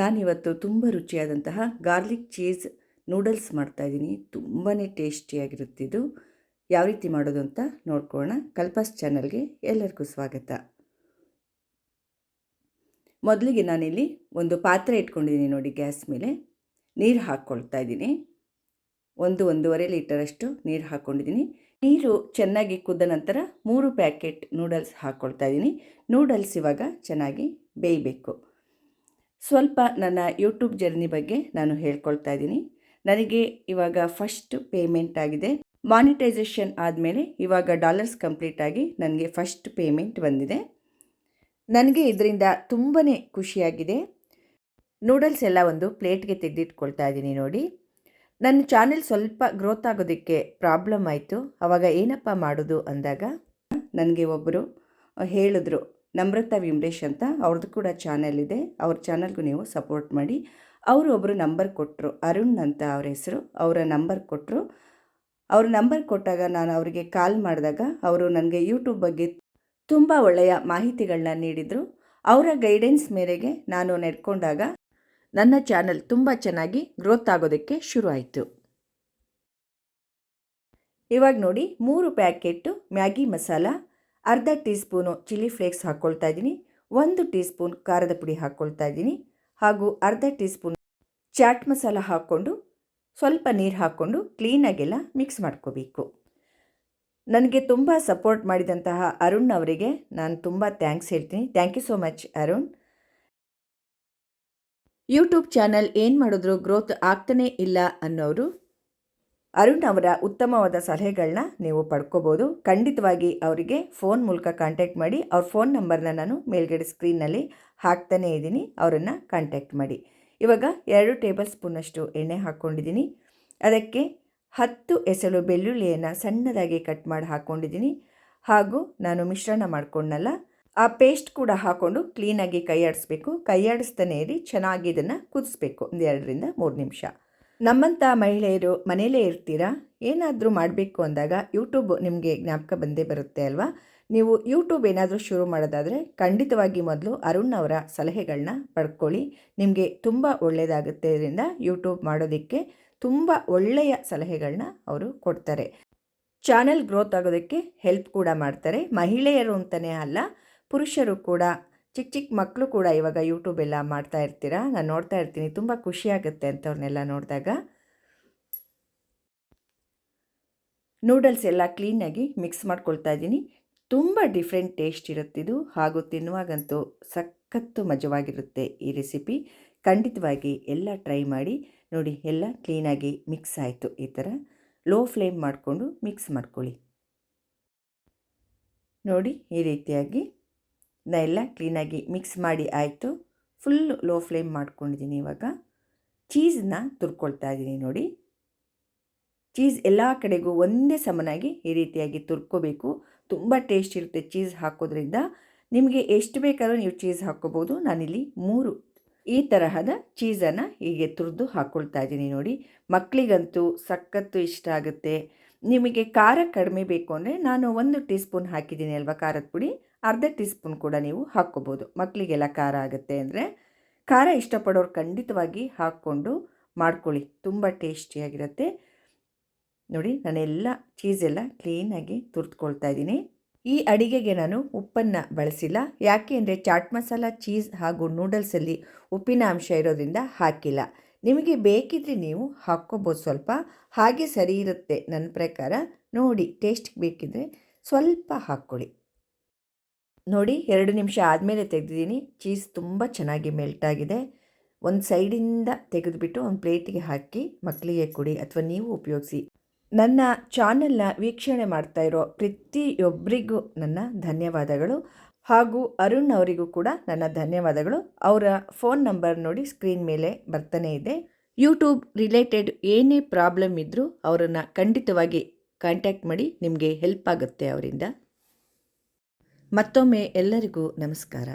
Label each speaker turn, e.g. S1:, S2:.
S1: ನಾನಿವತ್ತು ತುಂಬ ರುಚಿಯಾದಂತಹ garlic cheese noodles ಮಾಡ್ತಾಯಿದ್ದೀನಿ ತುಂಬಾ ಟೇಸ್ಟಿಯಾಗಿರುತ್ತಿದ್ದು ಯಾವ ರೀತಿ ಮಾಡೋದು ಅಂತ ನೋಡ್ಕೊಳ್ಳೋಣ. ಕಲ್ಪಸ್ ಚಾನಲ್ಗೆ ಎಲ್ಲರಿಗೂ ಸ್ವಾಗತ. ಮೊದಲಿಗೆ ನಾನಿಲ್ಲಿ ಒಂದು ಪಾತ್ರೆ ಇಟ್ಕೊಂಡಿದ್ದೀನಿ ನೋಡಿ ಗ್ಯಾಸ್ ಮೇಲೆ. ನೀರು ಹಾಕ್ಕೊಳ್ತಾ ಇದ್ದೀನಿ. ಒಂದು ಒಂದೂವರೆ ಲೀಟರಷ್ಟು ನೀರು ಹಾಕ್ಕೊಂಡಿದ್ದೀನಿ. ನೀರು ಚೆನ್ನಾಗಿ ಕುದ್ದ ನಂತರ ಮೂರು ಪ್ಯಾಕೆಟ್ ನೂಡಲ್ಸ್ ಹಾಕ್ಕೊಳ್ತಾ ಇದ್ದೀನಿ. ನೂಡಲ್ಸ್ ಇವಾಗ ಚೆನ್ನಾಗಿ ಬೇಯಬೇಕು. ಸ್ವಲ್ಪ ನನ್ನ ಯೂಟ್ಯೂಬ್ ಜರ್ನಿ ಬಗ್ಗೆ ನಾನು ಹೇಳ್ಕೊಳ್ತಾ ಇದ್ದೀನಿ. ನನಗೆ ಇವಾಗ ಫಸ್ಟ್ ಪೇಮೆಂಟ್ ಆಗಿದೆ. ಮಾನಿಟೈಸೇಷನ್ ಆದಮೇಲೆ ಇವಾಗ ಡಾಲರ್ಸ್ ಕಂಪ್ಲೀಟ್ ಆಗಿ ನನಗೆ ಫಸ್ಟ್ ಪೇಮೆಂಟ್ ಬಂದಿದೆ. ನನಗೆ ಇದರಿಂದ ತುಂಬಾ ಖುಷಿಯಾಗಿದೆ. ನೂಡಲ್ಸ್ ಎಲ್ಲ ಒಂದು ಪ್ಲೇಟ್ಗೆ ತೆಗೆದಿಟ್ಕೊಳ್ತಾ ಇದ್ದೀನಿ ನೋಡಿ. ನನ್ನ ಚಾನೆಲ್ ಸ್ವಲ್ಪ ಗ್ರೋತ್ ಆಗೋದಕ್ಕೆ ಪ್ರಾಬ್ಲಮ್ ಆಯಿತು. ಆವಾಗ ಏನಪ್ಪ ಮಾಡೋದು ಅಂದಾಗ, ನನಗೆ ಒಬ್ಬರು ಹೇಳಿದ್ರು ನಮ್ರತಾ ವಿಮ್ರೇಶ್ ಅಂತ ಅವ್ರದ್ದು ಕೂಡ ಚಾನೆಲ್ ಇದೆ. ಅವ್ರ ಚಾನಲ್ಗೂ ನೀವು ಸಪೋರ್ಟ್ ಮಾಡಿ. ಅವರು ಒಬ್ಬರು ನಂಬರ್ ಕೊಟ್ಟರು ಅರುಣ್ ಅಂತ ಅವ್ರ ಹೆಸರು. ಅವರ ನಂಬರ್ ಕೊಟ್ಟರು ಅವ್ರ ನಂಬರ್ ಕೊಟ್ಟಾಗ ನಾನು ಅವರಿಗೆ ಕಾಲ್ ಮಾಡಿದಾಗ ಅವರು ನನಗೆ ಯೂಟ್ಯೂಬ್ ಬಗ್ಗೆ ತುಂಬ ಒಳ್ಳೆಯ ಮಾಹಿತಿಗಳನ್ನ ನೀಡಿದರು. ಅವರ ಗೈಡೆನ್ಸ್ ಮೇರೆಗೆ ನಾನು ನೆಡ್ಕೊಂಡಾಗ ನನ್ನ ಚಾನಲ್ ತುಂಬ ಚೆನ್ನಾಗಿ ಗ್ರೋತ್ ಆಗೋದಕ್ಕೆ ಶುರು ಆಯಿತು ಇವಾಗ ನೋಡಿ ಮೂರು ಪ್ಯಾಕೆಟ್ಟು ಮ್ಯಾಗಿ ಮಸಾಲ ಅರ್ಧ ಟೀ ಸ್ಪೂನು ಚಿಲ್ಲಿ ಫ್ಲೇಕ್ಸ್ ಹಾಕ್ಕೊಳ್ತಾ ಇದ್ದೀನಿ. ಒಂದು ಟೀ ಸ್ಪೂನ್ ಖಾರದ ಪುಡಿ ಹಾಕ್ಕೊಳ್ತಾ ಇದ್ದೀನಿ. ಹಾಗೂ ಅರ್ಧ ಟೀ ಸ್ಪೂನ್ ಚಾಟ್ ಮಸಾಲ ಹಾಕ್ಕೊಂಡು ಸ್ವಲ್ಪ ನೀರು ಹಾಕ್ಕೊಂಡು ಕ್ಲೀನಾಗೆಲ್ಲ ಮಿಕ್ಸ್ ಮಾಡ್ಕೋಬೇಕು. ನನಗೆ ತುಂಬ ಸಪೋರ್ಟ್ ಮಾಡಿದಂತಹ ಅರುಣ್ ಅವರಿಗೆ ನಾನು ತುಂಬ ಥ್ಯಾಂಕ್ಸ್ ಹೇಳ್ತೀನಿ. Thank you so much Arun. YouTube channel ಏನು ಮಾಡಿದ್ರು ಗ್ರೋತ್ ಆಗ್ತಾನೇ ಇಲ್ಲ ಅನ್ನೋರು ಅರುಣ್ ಅವರ ಉತ್ತಮವಾದ ಸಲಹೆಗಳನ್ನ ನೀವು ಪಡ್ಕೋಬೋದು. ಖಂಡಿತವಾಗಿ ಅವರಿಗೆ ಫೋನ್ ಮೂಲಕ ಕಾಂಟ್ಯಾಕ್ಟ್ ಮಾಡಿ, ಅವ್ರ ಫೋನ್ ನಂಬರ್ನ ನಾನು ಮೇಲ್ಗಡೆ ಸ್ಕ್ರೀನ್ನಲ್ಲಿ ಹಾಕ್ತಾನೇ ಇದ್ದೀನಿ, ಅವರನ್ನು ಕಾಂಟ್ಯಾಕ್ಟ್ ಮಾಡಿ. ಇವಾಗ ಎರಡು ಟೇಬಲ್ ಸ್ಪೂನಷ್ಟು ಎಣ್ಣೆ ಹಾಕ್ಕೊಂಡಿದ್ದೀನಿ. ಅದಕ್ಕೆ ಹತ್ತು ಎಸಳು ಬೆಳ್ಳುಳ್ಳಿಯನ್ನು ಸಣ್ಣದಾಗಿ ಕಟ್ ಮಾಡಿ ಹಾಕ್ಕೊಂಡಿದ್ದೀನಿ. ಹಾಗೂ ನಾನು ಮಿಶ್ರಣ ಮಾಡ್ಕೊಂಡಲ್ಲ ಆ ಪೇಸ್ಟ್ ಕೂಡ ಹಾಕ್ಕೊಂಡು ಕ್ಲೀನಾಗಿ ಕೈಯಾಡಿಸ್ಬೇಕು ಕೈಯಾಡಿಸ್ತಾನೆ ಇರಿ, ಚೆನ್ನಾಗಿ ಇದನ್ನು ಕುದಿಸ್ಬೇಕು. ಒಂದು ಎರಡರಿಂದ ಮೂರು ನಿಮಿಷ. ನಮ್ಮಂಥ ಮಹಿಳೆಯರು ಮನೆಯಲ್ಲೇ ಇರ್ತೀರಾ? ಏನಾದರೂ ಮಾಡಬೇಕು ಅಂದಾಗ ಯೂಟ್ಯೂಬ್ ನಿಮಗೆ ಜ್ಞಾಪಕ ಬಂದೇ ಬರುತ್ತೆ ಅಲ್ವಾ? ನೀವು ಯೂಟ್ಯೂಬ್ ಏನಾದರೂ ಶುರು ಮಾಡೋದಾದರೆ ಖಂಡಿತವಾಗಿ ಮೊದಲು ಅರುಣ್ ಅವರ ಸಲಹೆಗಳನ್ನ ಪಡ್ಕೊಳ್ಳಿ. ನಿಮಗೆ ತುಂಬ ಒಳ್ಳೆಯದಾಗುತ್ತೆ ಇದರಿಂದ ಯೂಟ್ಯೂಬ್ ಮಾಡೋದಕ್ಕೆ ತುಂಬ ಒಳ್ಳೆಯ ಸಲಹೆಗಳನ್ನ ಅವರು ಕೊಡ್ತಾರೆ. ಚಾನೆಲ್ ಗ್ರೋತ್ ಆಗೋದಕ್ಕೆ ಹೆಲ್ಪ್ ಕೂಡ ಮಾಡ್ತಾರೆ. ಮಹಿಳೆಯರು ಅಂತಲೇ ಅಲ್ಲ, ಪುರುಷರು ಕೂಡ ಚಿಕ್ಕ ಚಿಕ್ಕ ಮಕ್ಕಳು ಕೂಡ ಇವಾಗ ಯೂಟ್ಯೂಬ್ ಎಲ್ಲ ಮಾಡ್ತಾ ಇರ್ತೀರಾ? ನಾನು ನೋಡ್ತಾ ಇರ್ತೀನಿ. ತುಂಬ ಖುಷಿಯಾಗುತ್ತೆ ಅಂಥವ್ರನ್ನೆಲ್ಲ ನೋಡಿದಾಗ. ನೂಡಲ್ಸ್ ಎಲ್ಲ ಕ್ಲೀನಾಗಿ ಮಿಕ್ಸ್ ಮಾಡ್ಕೊಳ್ತಾ ಇದ್ದೀನಿ. ತುಂಬ ಡಿಫ್ರೆಂಟ್ ಟೇಸ್ಟ್ ಇರುತ್ತಿದ್ದು ಹಾಗೂ ತಿನ್ನುವಾಗಂತೂ ಸಖತ್ತು ಮಜವಾಗಿರುತ್ತೆ ಈ ರೆಸಿಪಿ ಖಂಡಿತವಾಗಿ ಎಲ್ಲ ಟ್ರೈ ಮಾಡಿ ನೋಡಿ, ಎಲ್ಲ ಕ್ಲೀನಾಗಿ ಮಿಕ್ಸ್ ಆಯಿತು ಈ ಥರ. ಲೋ ಫ್ಲೇಮ್ ಮಾಡಿಕೊಂಡು ಮಿಕ್ಸ್ ಮಾಡ್ಕೊಳ್ಳಿ. ನೋಡಿ, ಈ ರೀತಿಯಾಗಿ. ನಾ ಎಲ್ಲ ಕ್ಲೀನಾಗಿ ಮಿಕ್ಸ್ ಮಾಡಿ ಆಯಿತು. ಫುಲ್ ಲೋ ಫ್ಲೇಮ್ ಮಾಡ್ಕೊಂಡಿದ್ದೀನಿ ಇವಾಗ. ಚೀಸನ್ನ ತುರ್ಕೊಳ್ತಾ ಇದ್ದೀನಿ ನೋಡಿ. ಚೀಸ್ ಎಲ್ಲ ಕಡೆಗೂ ಒಂದೇ ಸಮನಾಗಿ ಈ ರೀತಿಯಾಗಿ ತುರ್ಕೋಬೇಕು. ತುಂಬ ಟೇಸ್ಟ್ ಇರುತ್ತೆ ಚೀಸ್ ಹಾಕೋದ್ರಿಂದ. ನಿಮಗೆ ಎಷ್ಟು ಬೇಕಾದ್ರೂ ನೀವು ಚೀಸ್ ಹಾಕ್ಕೋಬೋದು ನಾನಿಲ್ಲಿ ಮೂರು ಈ ತರಹದ ಚೀಸನ್ನು ಹೀಗೆ ತುರಿದು ಹಾಕ್ಕೊಳ್ತಾ ಇದ್ದೀನಿ ನೋಡಿ. ಮಕ್ಕಳಿಗಂತೂ ಸಖತ್ತು ಇಷ್ಟ ಆಗುತ್ತೆ. ನಿಮಗೆ ಖಾರ ಕಡಿಮೆ ಬೇಕು ಅಂದರೆ ನಾನು ಒಂದು ಟೀ ಸ್ಪೂನ್ ಹಾಕಿದ್ದೀನಿ ಅಲ್ವಾ ಖಾರದ ಪುಡಿ. ಅರ್ಧ ಟೀ ಸ್ಪೂನ್ ಕೂಡ ನೀವು ಹಾಕ್ಕೋಬೋದು. ಮಕ್ಕಳಿಗೆಲ್ಲ ಖಾರ ಆಗುತ್ತೆ ಅಂದರೆ ಖಾರ ಇಷ್ಟಪಡೋರು ಖಂಡಿತವಾಗಿ ಹಾಕ್ಕೊಂಡು ಮಾಡ್ಕೊಳ್ಳಿ. ತುಂಬ ಟೇಸ್ಟಿಯಾಗಿರುತ್ತೆ. ನೋಡಿ, ನಾನೆಲ್ಲ ಚೀಸೆಲ್ಲ ಕ್ಲೀನಾಗಿ ತುರ್ದುಕೊಳ್ತಾ ಇದ್ದೀನಿ. ಈ ಅಡಿಗೆಗೆ ನಾನು ಉಪ್ಪನ್ನು ಬಳಸಿಲ್ಲ. ಯಾಕೆ ಅಂದರೆ ಚಾಟ್ ಮಸಾಲ, ಚೀಸ್ ಹಾಗೂ ನೂಡಲ್ಸಲ್ಲಿ ಉಪ್ಪಿನ ಅಂಶ ಇರೋದ್ರಿಂದ ಹಾಕಿಲ್ಲ. ನಿಮಗೆ ಬೇಕಿದ್ರೆ ನೀವು ಹಾಕ್ಕೋಬೋದು ಸ್ವಲ್ಪ. ಹಾಗೆ ಸರಿ ಇರುತ್ತೆ ನನ್ನ ಪ್ರಕಾರ. ನೋಡಿ, ಟೇಸ್ಟಿಗೆ ಬೇಕಿದ್ರೆ ಸ್ವಲ್ಪ ಹಾಕ್ಕೊಳ್ಳಿ. ನೋಡಿ ಎರಡು ನಿಮಿಷ ಆದಮೇಲೆ ತೆಗೆದಿದ್ದೀನಿ. ಚೀಸ್ ತುಂಬ ಚೆನ್ನಾಗಿ ಮೆಲ್ಟ್ ಆಗಿದೆ. ಒಂದು ಸೈಡಿಂದ ತೆಗೆದುಬಿಟ್ಟು ಒಂದು ಪ್ಲೇಟಿಗೆ ಹಾಕಿ ಮಕ್ಕಳಿಗೆ ಕೊಡಿ ಅಥವಾ ನೀವು ಉಪಯೋಗಿಸಿ. ನನ್ನ ಚಾನಲ್ನ ವೀಕ್ಷಣೆ ಮಾಡ್ತಾ ಇರೋ ಪ್ರತಿಯೊಬ್ಬರಿಗೂ ನನ್ನ ಧನ್ಯವಾದಗಳು. ಹಾಗೂ ಅರುಣ್ ಅವರಿಗೂ ಕೂಡ ನನ್ನ ಧನ್ಯವಾದಗಳು. ಅವರ ಫೋನ್ ನಂಬರ್ ನೋಡಿ ಸ್ಕ್ರೀನ್ ಮೇಲೆ ಬರ್ತಾನೆ ಇದೆ. ಯೂಟ್ಯೂಬ್ ರಿಲೇಟೆಡ್ ಏನೇ ಪ್ರಾಬ್ಲಮ್ ಇದ್ದರೂ ಅವರನ್ನು ಖಂಡಿತವಾಗಿ ಕಾಂಟ್ಯಾಕ್ಟ್ ಮಾಡಿ. ನಿಮಗೆ ಹೆಲ್ಪ್ ಆಗುತ್ತೆ ಅವರಿಂದ. ಮತ್ತೊಮ್ಮೆ ಎಲ್ಲರಿಗೂ ನಮಸ್ಕಾರ.